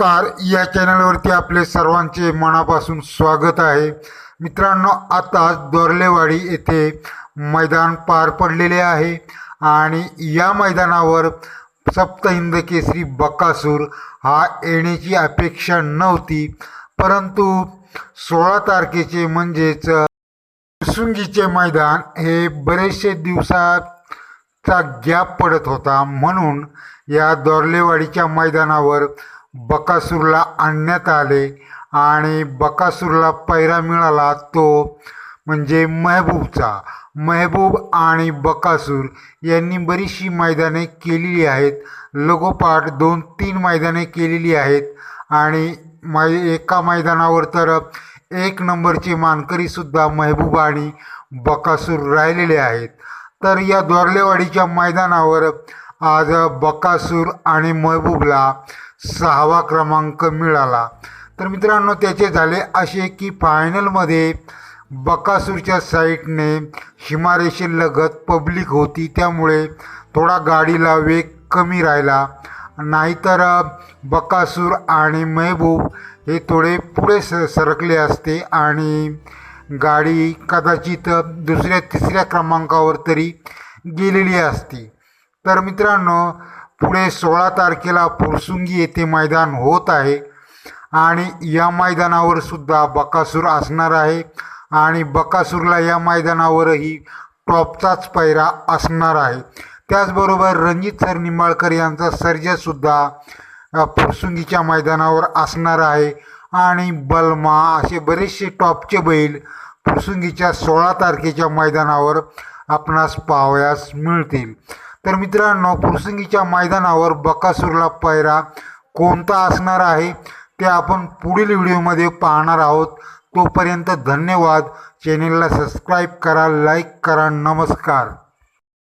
नमस्कार. या चॅनलवरती आपले सर्वांचे मनापासून स्वागत आहे. मित्रांनो आता दोरलेवाडी येथे मैदान पार पडलेले आहे आणि या मैदानावर सप्तहिंद केसरी बकासूर हा येण्याची अपेक्षा नव्हती परंतु सोळा तारखेचे म्हणजेच सुंगीचे मैदान हे बरेचसे दिवसाचा गॅप पडत होता. म्हणून या दोरलेवाडीच्या मैदानावर बकासूरला आणण्यात आले आणि बकासूरला पैरा मिळाला तो म्हणजे महबूबचा. महबूब आणि बकासूर यांनी बरीचशी मैदाने केलेली आहेत. लगोपाठ दोन तीन मैदाने केलेली आहेत आणि मै एका मैदानावर तर एक नंबरचे मानकरीसुद्धा महबूब आणि बकासूर राहिलेले आहेत. तर या दोरलेवाडीच्या मैदानावर आज बकासूर आणि महबूबला सहावा क्रमांक मिळाला. तर मित्रांनो त्याचे झाले असे की फायनलमध्ये बकासूरच्या साईडने लगत पब्लिक होती. त्यामुळे थोडा गाडीला वेग कमी राहिला. नाहीतर बकासूर आणि महबूब हे थोडे पुढे स सरकले असते आणि गाडी कदाचित दुसऱ्या तिसऱ्या क्रमांकावर तरी गेलेली असती. तर मित्रांनो पुढे सोळा तारखेला फुरसुंगी येथे मैदान होत आहे. आणि या मैदानावर सुद्धा बकासूर असणार आहे. आणि बकासूरला या मैदानावरही टॉपचाच पैरा असणार आहे. त्याचबरोबर रणजित सर निंबाळकर यांचा सर्जासुद्धा अ, फुरसुंगीच्या मैदानावर असणार आहे. आणि बलमा असे बरेचसे टॉपचे बैल फुरसुंगीच्या सोळा तारखेच्या मैदानावर आपणास पाहावयास मिळतील. तर मित्रांनो फुरसुंगीच्या मैदानावर बकासूरला पायरा कोणता असणार आहे ते आपण पुढील व्हिडिओमध्ये पाहणार आहोत. तोपर्यंत धन्यवाद. चॅनेलला सबस्क्राईब करा लाईक करा नमस्कार.